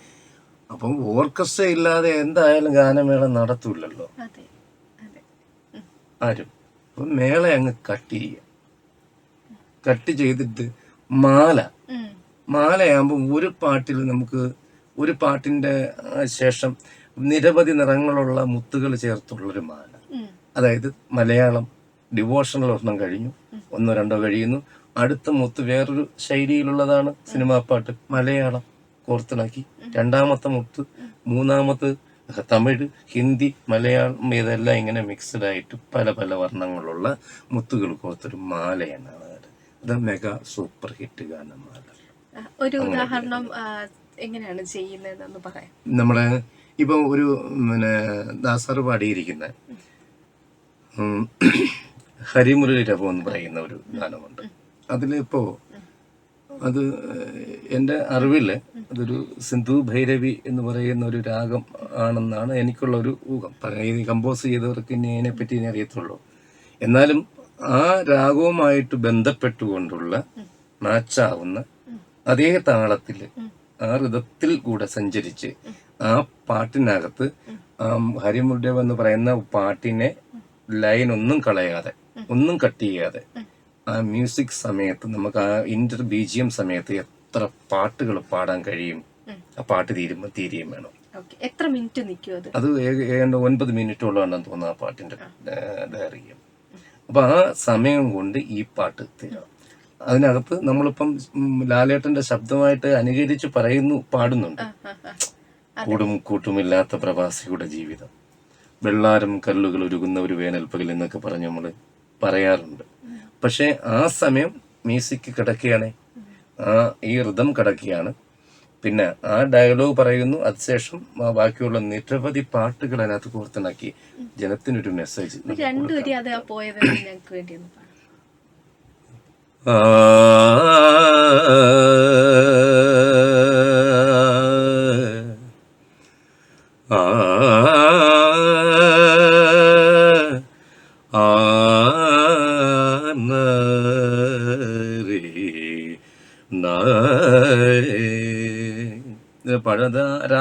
അപ്പം ഓർക്കസ്ട്ര ഇല്ലാതെ എന്തായാലും ഗാനമേള നടത്തൂലല്ലോ ആരും. അപ്പം മേള അങ്ങ് കട്ട് ചെയ്യുക. കട്ട് ചെയ്തിട്ട് മാല. മാലയാകുമ്പോൾ ഒരു പാട്ടിൽ നമുക്ക് ഒരു പാട്ടിന്റെ ശേഷം നിരവധി നിറങ്ങളുള്ള മുത്തുകൾ ചേർത്തുള്ളൊരു മാല. അതായത് മലയാളം ഡിവോഷണൽ ഒരെണ്ണം കഴിഞ്ഞു. ഒന്നോ രണ്ടോ കഴിയുന്നു. അടുത്ത മുത്ത് വേറൊരു ശൈലിയിലുള്ളതാണ് സിനിമാ പാട്ട്. മലയാളം കോർത്തിണക്കി. രണ്ടാമത്തെ മുത്ത് മൂന്നാമത്തെ തമിഴ് ഹിന്ദി മലയാളം ഇതെല്ലാം ഇങ്ങനെ മിക്സ്ഡ് ആയിട്ട് പല പല വർണങ്ങളുള്ള മുത്തുകൾ കോർത്തൊരു മാലയാണ്. അത് മെഗാ സൂപ്പർ ഹിറ്റ് ഗാനം ഒരു ഉദാഹരണം എങ്ങനെയാണ് ചെയ്യുന്നതെന്ന് പറയാം. നമ്മളെ ഇപ്പം ഒരു പിന്നെ ദാസർ പാടിയിരിക്കുന്ന ഹരിമുരളി രഭം എന്ന് പറയുന്ന ഒരു ഗാനമുണ്ട്. അതിലിപ്പോ അത് എന്റെ അറിവിൽ അതൊരു സിന്ധു ഭൈരവി എന്ന് പറയുന്ന ഒരു രാഗം ആണെന്നാണ് എനിക്കുള്ള ഒരു ഊഹം ഈ കമ്പോസ് ചെയ്തവർക്ക് ഇനി അതിനെപ്പറ്റി ഇനി അറിയത്തുള്ളൂ. എന്നാലും ആ രാഗവുമായിട്ട് ബന്ധപ്പെട്ടുകൊണ്ടുള്ള മാച്ചാവുന്ന അതേ താളത്തിൽ ആ ഋതത്തിൽ കൂടെ സഞ്ചരിച്ച് ആ പാട്ടിനകത്ത് ആ ഹരിമുരുദേവ് എന്ന് പറയുന്ന പാട്ടിനെ ലൈൻ ഒന്നും കളയാതെ ഒന്നും കട്ട് ചെയ്യാതെ ആ മ്യൂസിക് സമയത്ത് നമുക്ക് ആ ഇന്റർ ബീജിയം സമയത്ത് എത്ര പാട്ടുകൾ പാടാൻ കഴിയും ആ പാട്ട് തീരുമ്പോൾ തീരുകയും വേണം. എത്ര മിനിറ്റ് നിൽക്കും അത്? ഏകദേശം ഏതാണ്ട് ഒൻപത് മിനിറ്റോളം ഉണ്ടെന്ന് തോന്നുന്നു ആ പാട്ടിന്റെ ദൈർഘ്യം അപ്പൊ ആ സമയം കൊണ്ട് ഈ പാട്ട് തീരണം അതിനകത്ത് നമ്മളിപ്പം ലാലേട്ടന്റെ ശബ്ദമായിട്ട് അനുകരിച്ച് പറയുന്നു പാടുന്നുണ്ട്. കൂടും കൂട്ടുമില്ലാത്ത പ്രവാസിയുടെ ജീവിതം. വെള്ളാരം കല്ലുകൾ ഉരുകുന്ന ഒരു വേനൽപ്പകൽ എന്നൊക്കെ പറഞ്ഞ് നമ്മൾ പറയാറുണ്ട്. പക്ഷേ ആ സമയം മ്യൂസിക് കിടക്കുകയാണ്. ആ ഈ ഋതം കിടക്കുകയാണ്. പിന്നെ ആ ഡയലോഗ് പറയുന്നു. അതിനുശേഷം ആ ബാക്കിയുള്ള നിരവധി പാട്ടുകൾ അതിനകത്ത് കോർത്തിണക്കി ജനത്തിനൊരു മെസ്സേജ് ഒരു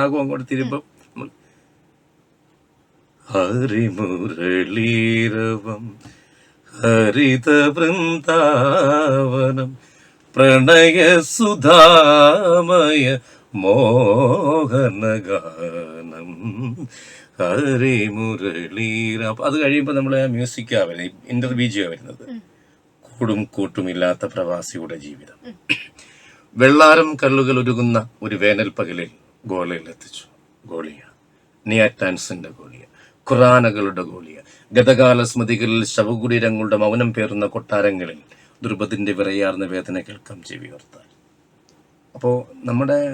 രാഗം അങ്ങോട്ട് തിരുമ്പം. നമ്മൾ ഹരിമുരളീരവം ഹരിത വൃന്ദാവനം പ്രണയസുധാമയ മോഹനഗാനം ഹരിമുരളീര. അത് കഴിയുമ്പോൾ നമ്മൾ ആ മ്യൂസിക്കാ വരുന്നത് ഇന്റർവ്യൂജിയാ വരുന്നത്. കൂടും കൂട്ടുമില്ലാത്ത പ്രവാസിയുടെ ജീവിതം. വെള്ളാരം കല്ലുകൾ ഒരുങ്ങുന്ന ഒരു വേനൽ എത്തിച്ചു. ഗോളിയ. നിയാറ്റാൻസിന്റെ ഗോളിയ. ഖുറാനകളുടെ ഗോളിയ. ഗതകാല സ്മൃതികളിൽ ശവകുടീരങ്ങളുടെ മൗനം പേറുന്ന കൊട്ടാരങ്ങളിൽ ദുർബതിന്റെ വിറയാർന്ന വേദന കേൾക്കാം ചെവി ഓർത്താൽ അപ്പോൾ നമ്മുടെ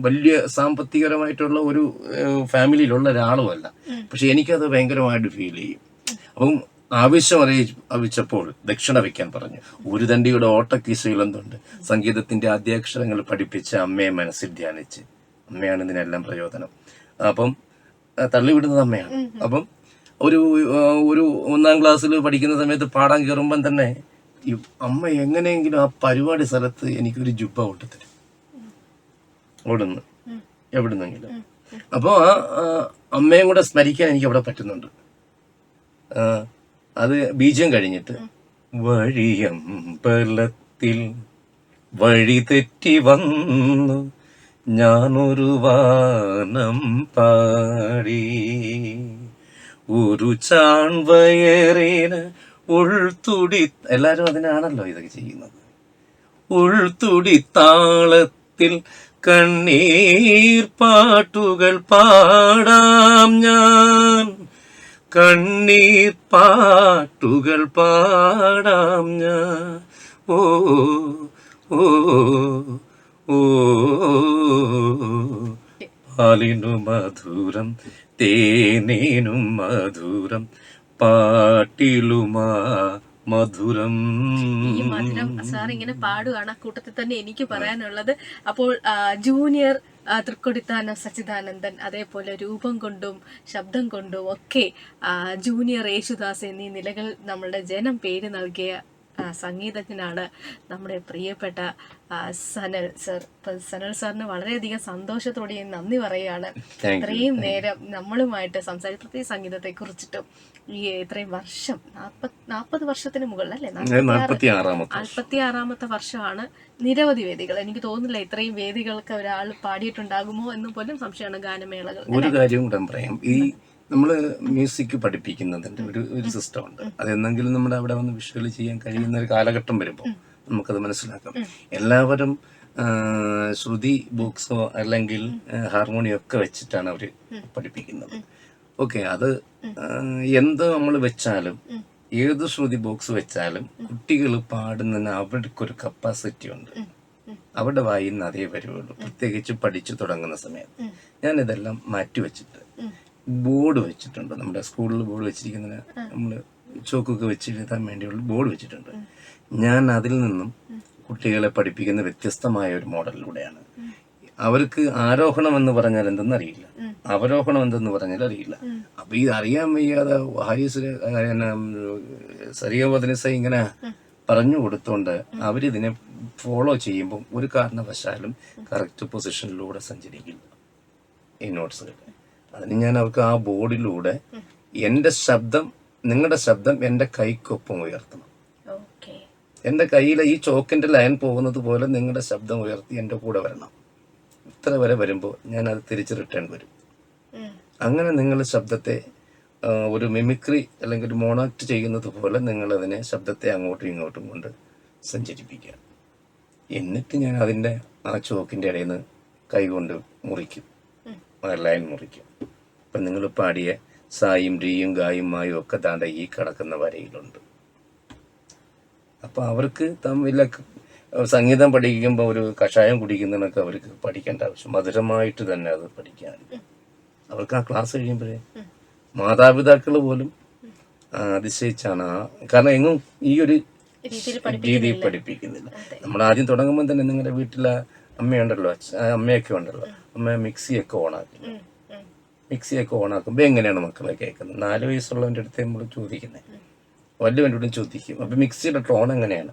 വലിയ സാമ്പത്തികരമായിട്ടുള്ള ഒരു ഫാമിലിയിലുള്ള ഒരാളുമല്ല. പക്ഷെ എനിക്കത് ഭയങ്കരമായിട്ട് ഫീൽ ചെയ്യും. അപ്പം ആവശ്യം അറിയി അറിയിച്ചപ്പോൾ ദക്ഷിണ വയ്ക്കാൻ പറഞ്ഞു. ഒരു തണ്ടിയുടെ ഓട്ടക്കീശയിൽ എന്തുണ്ട്? സംഗീതത്തിന്റെ ആദ്യാക്ഷരങ്ങൾ പഠിപ്പിച്ച അമ്മയെ മനസ്സിൽ ധ്യാനിച്ച്. അമ്മയാണ് ഇതിനെല്ലാം പ്രചോദനം. അപ്പം തള്ളി തള്ളിവിടുന്നത് അമ്മയാണ്. അപ്പം ഒരു ഒരു ഒന്നാം ക്ലാസ്സിൽ പഠിക്കുന്ന സമയത്ത് പാടാൻ കയറുമ്പം തന്നെ ഈ അമ്മ എങ്ങനെയെങ്കിലും ആ പരിപാടി സ്ഥലത്ത് എനിക്കൊരു ജുബ്ബ കൊണ്ടുതരും ഓടുന്നു. എവിടുന്നെങ്കിലും. അപ്പോൾ ആ ആ, അമ്മയും കൂടെ സ്മരിക്കാൻ എനിക്ക് അവിടെ പറ്റുന്നുണ്ട് അത് ബീജം കഴിഞ്ഞിട്ട് വഴിയമ്പലത്തിൽ വഴി തെറ്റി വന്നു. ഞാനൊരു വാനം പാടി. ഒരു ചാൺവയറിന് ഉൾത്തുടി എല്ലാരും അതിനാണല്ലോ ഇതൊക്കെ ചെയ്യുന്നത്. ഉൾത്തുടി താളത്തിൽ കണ്ണീർ പാട്ടുകൾ പാടാം ഞാൻ. കണ്ണീർ പാട്ടുകൾ പാടാം ഞാൻ. ഓ ഓ. പാലിനു മധുരം തേനേനും മധുരം പാട്ടിലുമാ മധുരം. ഈ മധുരം സാർ ഇങ്ങനെ പാടുകയാണ് കൂട്ടത്തിൽ തന്നെ എനിക്ക് പറയാനുള്ളത്. അപ്പോൾ ജൂനിയർ തൃക്കൊടിത്താനം സച്ചിദാനന്ദൻ അതേപോലെ രൂപം കൊണ്ടും ശബ്ദം കൊണ്ടും ഒക്കെ ജൂനിയർ യേശുദാസ് എന്നീ നിലകൾ നമ്മളുടെ ജനം പേര് നൽകിയ സംഗീതജ്ഞനാണ് നമ്മുടെ പ്രിയപ്പെട്ട സനൽ സർ. സനൽ സാറിന് വളരെയധികം സന്തോഷത്തോടെ ഞാൻ നന്ദി പറയുകയാണ്. ഇത്രയും നേരം നമ്മളുമായിട്ട് സംസാരിച്ചു പ്രത്യേക സംഗീതത്തെ കുറിച്ചിട്ടും ഈ ഇത്രയും വർഷം നാൽപ്പത് നാൽപ്പത് വർഷത്തിന് മുകളിൽ അല്ലേ നാൽപ്പത്തി ആറാമത്തെ വർഷമാണ് നിരവധി വേദികൾ. എനിക്ക് തോന്നുന്നില്ല ഇത്രയും വേദികൾക്ക് ഒരാൾ പാടിയിട്ടുണ്ടാകുമോ എന്ന് പോലും സംശയമാണ് ഗാനമേളകൾ. ഒരു കാര്യം കൂടെ പറയാം. ഈ നമ്മൾ മ്യൂസിക് പഠിപ്പിക്കുന്നതിന്റെ ഒരു ഒരു സിസ്റ്റം ഉണ്ട്. അതെന്നെങ്കിലും നമ്മുടെ അവിടെ വന്ന് വിഷ്വൽ ചെയ്യാൻ കഴിയുന്ന ഒരു കാലഘട്ടം വരുമ്പോൾ നമുക്കത് മനസ്സിലാക്കാം. എല്ലാവരും ശ്രുതി ബോക്സോ അല്ലെങ്കിൽ ഹാർമോണിയോ ഒക്കെ വെച്ചിട്ടാണ് അവർ പഠിപ്പിക്കുന്നത്. ഓക്കെ അത് എന്ത് നമ്മൾ വെച്ചാലും ഏത് ശ്രുതി ബോക്സ് വെച്ചാലും കുട്ടികൾ പാടുന്നതിന് അവർക്കൊരു കപ്പാസിറ്റി ഉണ്ട്. അവരുടെ വായിൽ നിന്ന് അതേ വരുവുള്ളൂ പ്രത്യേകിച്ച് പഠിച്ചു തുടങ്ങുന്ന സമയത്ത്. ഞാനിതെല്ലാം മാറ്റിവെച്ചിട്ട് മാറ്റി വെച്ചിട്ട് ബോർഡ് വെച്ചിട്ടുണ്ട്. നമ്മുടെ സ്കൂളിൽ ബോർഡ് വെച്ചിരിക്കുന്നതിന് നമ്മൾ ചോക്കൊക്കെ വെച്ചിരുത്താൻ വേണ്ടിയുള്ള ബോർഡ് വെച്ചിട്ടുണ്ട്. ഞാൻ അതിൽ നിന്നും കുട്ടികളെ പഠിപ്പിക്കുന്ന വ്യത്യസ്തമായ ഒരു മോഡലിലൂടെയാണ്. അവർക്ക് ആരോഹണം എന്ന് പറഞ്ഞാൽ എന്തെന്ന് അറിയില്ല അവരോഹണം എന്തെന്ന് പറഞ്ഞാൽ അറിയില്ല. അപ്പൊ ഇത് അറിയാൻ വയ്യാതെ ഹാരിസ് സരിയവദനിസ ഇങ്ങനെ പറഞ്ഞു കൊടുത്തോണ്ട് അവരിതിനെ ഫോളോ ചെയ്യുമ്പോൾ ഒരു കാരണവശാലും കറക്റ്റ് പൊസിഷനിലൂടെ സഞ്ചരിക്കില്ല. ഈ നോട്ട്സുകൾ അതിന് ഞാൻ അവർക്ക് ആ ബോർഡിലൂടെ എന്റെ ശബ്ദം നിങ്ങളുടെ ശബ്ദം എന്റെ കൈക്കൊപ്പം ഉയർത്തണം. എന്റെ കയ്യിലെ ഈ ചോക്കിന്റെ ലൈൻ പോകുന്നത് പോലെ നിങ്ങളുടെ ശബ്ദം ഉയർത്തി എന്റെ കൂടെ വരണം. ഇത്ര വരെ വരുമ്പോൾ ഞാൻ അത് തിരിച്ച് റിട്ടേൺ വരും. അങ്ങനെ നിങ്ങൾ ശബ്ദത്തെ ഒരു മിമിക്രി അല്ലെങ്കിൽ ഒരു മോണാക്ട് ചെയ്യുന്നത് പോലെ നിങ്ങൾ അതിനെ ശബ്ദത്തെ അങ്ങോട്ടും ഇങ്ങോട്ടും കൊണ്ട് സഞ്ചരിപ്പിക്കുക. എന്നിട്ട് ഞാൻ അതിന്റെ ആ ചോക്കിന്റെ ഇടയിൽ നിന്ന് കൈകൊണ്ട് മുറിക്കും. ലൈൻ മുറിക്കും. അപ്പം നിങ്ങൾ പാടിയ സായും രീയും ഗായും മായും ഒക്കെ താണ്ട ഈ കിടക്കുന്ന വരയിലുണ്ട്. അപ്പോൾ അവർക്ക് തമ്മിലൊക്കെ സംഗീതം പഠിക്കുമ്പോൾ ഒരു കഷായം കുടിക്കുന്നതിനൊക്കെ അവർക്ക് പഠിക്കേണ്ട ആവശ്യം. മധുരമായിട്ട് തന്നെ അത് പഠിക്കാൻ. അവർക്ക് ആ ക്ലാസ് കഴിയുമ്പോഴേ മാതാപിതാക്കൾ പോലും അതിശയിച്ചാണ്. ആ കാരണം എങ്ങും ഈ ഒരു രീതിയിൽ പഠിപ്പിക്കുന്നില്ല. നമ്മൾ ആദ്യം തുടങ്ങുമ്പോൾ തന്നെ നിങ്ങളുടെ വീട്ടിലെ അമ്മയുണ്ടല്ലോ അമ്മയൊക്കെ ഉണ്ടല്ലോ. അമ്മ മിക്സിയൊക്കെ ഓണാക്കി. മിക്സിയൊക്കെ ഓണാക്കുമ്പോൾ എങ്ങനെയാണ് മക്കളെ കേൾക്കുന്നത്? നാല് വയസ്സുള്ളവന്റെ അടുത്ത് നമ്മൾ ചോദിക്കുന്നത് വല്ലുവന്റെ ചോദിക്കും. അപ്പം മിക്സിയുടെ ടോൺ എങ്ങനെയാണ്?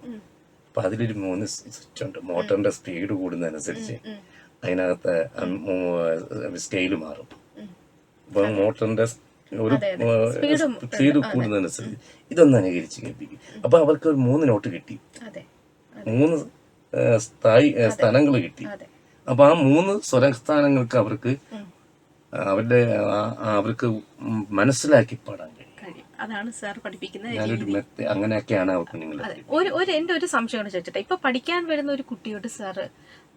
അപ്പം അതിലൊരു മൂന്ന് സ്വിച്ച് ഉണ്ട്. മോട്ടറിന്റെ സ്പീഡ് കൂടുന്നതനുസരിച്ച് അതിനകത്ത് സ്കെയിൽ മാറും. അപ്പം മോട്ടറിന്റെ ഒരു സ്പീഡ് കൂടുന്നതനുസരിച്ച് ഇതൊന്ന് അനുകരിച്ച് കേൾപ്പിക്കും. അപ്പം അവർക്ക് ഒരു മൂന്ന് നോട്ട് കിട്ടി. മൂന്ന് സ്ഥായി സ്ഥലങ്ങൾ കിട്ടി. അപ്പൊ ആ മൂന്ന് സ്വരസ്ഥാനങ്ങൾക്ക് അവർക്ക് അവരുടെ അവർക്ക് മനസ്സിലാക്കി പാടാൻ കഴിയും. അതാണ് സാർ പഠിപ്പിക്കുന്നത് അങ്ങനെയൊക്കെയാണ് ഒരു ഒരു എന്റെ ഒരു സംശയമാണ് ചോദിച്ചിട്ട്. ഇപ്പൊ പഠിക്കാൻ വരുന്ന ഒരു കുട്ടിയോട് സാറ്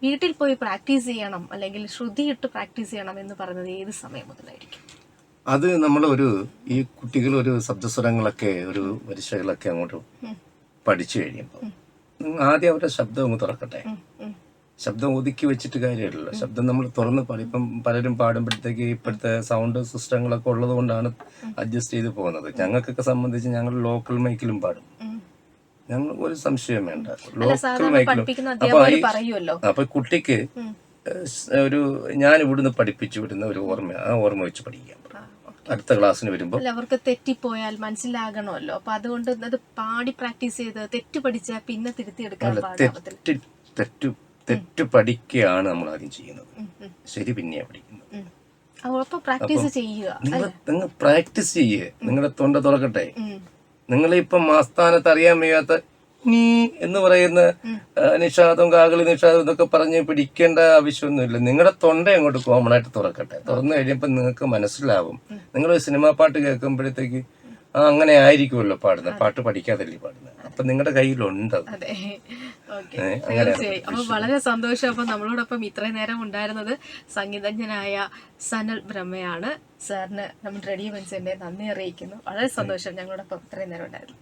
വീട്ടിൽ പോയി പ്രാക്ടീസ് ചെയ്യണം അല്ലെങ്കിൽ ശ്രുതിയിട്ട് പ്രാക്ടീസ് ചെയ്യണം എന്ന് പറയുന്നത് ഏത് സമയം മുതലായിരിക്കും? അത് നമ്മൾ ഒരു ഈ കുട്ടികൾ ഒരു ശബ്ദസ്വരങ്ങളൊക്കെ ഒരു പരീക്ഷകളൊക്കെ അങ്ങോട്ട് പഠിച്ചു കഴിയുമ്പോൾ ആദ്യം അവരുടെ ശബ്ദം അങ്ങ് തുറക്കട്ടെ. ശബ്ദം ഒതുക്കി വെച്ചിട്ട് കാര്യമില്ലല്ലോ. ശബ്ദം നമ്മൾ തുറന്ന് പാടി ഇപ്പം പലരും പാടുമ്പോഴത്തേക്ക് ഇപ്പോഴത്തെ സൗണ്ട് സിസ്റ്റങ്ങളൊക്കെ ഉള്ളത് കൊണ്ടാണ് അഡ്ജസ്റ്റ് ചെയ്ത് പോകുന്നത്. ഞങ്ങൾക്കൊക്കെ സംബന്ധിച്ച് ഞങ്ങൾ ലോക്കൽ മൈക്കിലും പാടും. ഞങ്ങൾ ഒരു സംശയം വേണ്ട. ലോക്കൽ മൈക്കിലും അപ്പൊ അപ്പൊ കുട്ടിക്ക് ഒരു ഞാൻ ഇവിടുന്ന് പഠിപ്പിച്ചു വിടുന്ന ഒരു ഓർമ്മ ആ ഓർമ്മ വെച്ച് പഠിക്കാം. ആ, ഓക്കേ. അടുത്ത ക്ലാസ്സിന് വരുമ്പോൾ അല്ല അവർക്ക് തെറ്റിപ്പോയാൽ മനസ്സിലാകണമല്ലോ. അപ്പൊ അതുകൊണ്ട് അത് പാടി പ്രാക്ടീസ് ചെയ്ത് തെറ്റ് പഠിച്ചാൽ പിന്നെ തിരുത്തിയെടുക്കാൻ തെറ്റ് തെറ്റു തെറ്റ് പഠിക്കുകയാണ് നമ്മൾ ആദ്യം ചെയ്യുന്നത്. ശരി പിന്നെയാ പഠിക്കുന്നത്. പ്രാക്ടീസ് ചെയ്യുക നിങ്ങൾ പ്രാക്ടീസ് ചെയ്യേ. നിങ്ങളുടെ തൊണ്ട തുറക്കട്ടെ. നിങ്ങളിപ്പം ആസ്ഥാനത്ത് അറിയാൻ വയ്യാത്ത നീ എന്ന് പറയുന്ന നിഷാദം കാകളി നിഷാദം എന്നൊക്കെ പറഞ്ഞ് പിടിക്കേണ്ട ആവശ്യമൊന്നുമില്ല. നിങ്ങളുടെ തൊണ്ട അങ്ങോട്ട് കോമൺ ആയിട്ട് തുറക്കട്ടെ? തുറന്നു കഴിയുമ്പോൾ നിങ്ങൾക്ക് മനസ്സിലാവും. നിങ്ങൾ സിനിമാ പാട്ട് കേൾക്കുമ്പോഴത്തേക്ക് ആ അങ്ങനെ ആയിരിക്കുമല്ലോ പാടുന്നത്. പാട്ട് പഠിക്കാതല്ലേ പാടുന്നത്. അപ്പൊ നിങ്ങളുടെ കയ്യിലുണ്ട് തീർച്ചയായും. അപ്പൊ വളരെ സന്തോഷം. അപ്പൊ നമ്മളോടൊപ്പം ഇത്രയും നേരം ഉണ്ടായിരുന്നത് സംഗീതജ്ഞനായ സനൽ ബ്രഹ്മയാണ്. സാറിന് നമ്മുടെ റേഡിയോ മനസ്സിന്റെ നന്ദി അറിയിക്കുന്നു. വളരെ സന്തോഷം ഞങ്ങളോടൊപ്പം ഇത്രയും നേരം ഉണ്ടായിരുന്നു.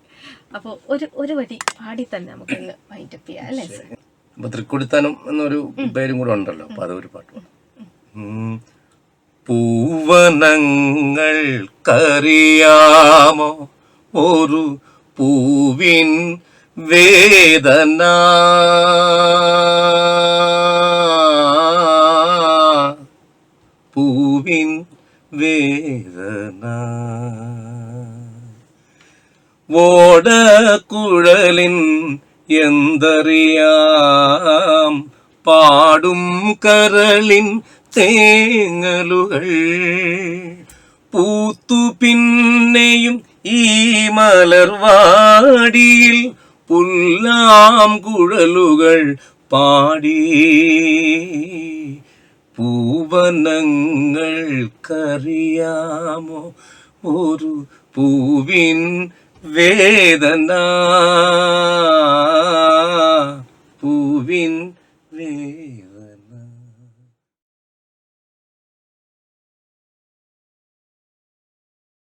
അപ്പോൾ ഒരു ഒരു വരി പാടി തന്നെ നമുക്കൊന്ന് വൈൻഡപ്പ് ചെയ്യാം അല്ലേ സാർ? അപ്പൊ തൃക്കുടിത്താനം എന്നൊരു പേരും കൂടെ ഉണ്ടല്ലോ അപ്പൊ അതൊരു പാട്ട് പൂവനങ്ങൾ കറിയാമോ? പൂവനങ്ങൾക്കറിയാമോ ഒരു പൂവിൻ വേദന. പൂവിൻ വേദന. ഓടക്കുഴലിൻ എന്തറിയാം? പാടും കരളിൻ തേങ്ങലുകൾ. പൂത്തു പിന്നെയും ഈ മലർവാടിയിൽ പുല്ലാം കുഴലുകൾ പാടി. പൂവനങ്ങൾക്കറിയാമോ? ഒരു പൂവിൻ വേദന. പൂവിൻ വേ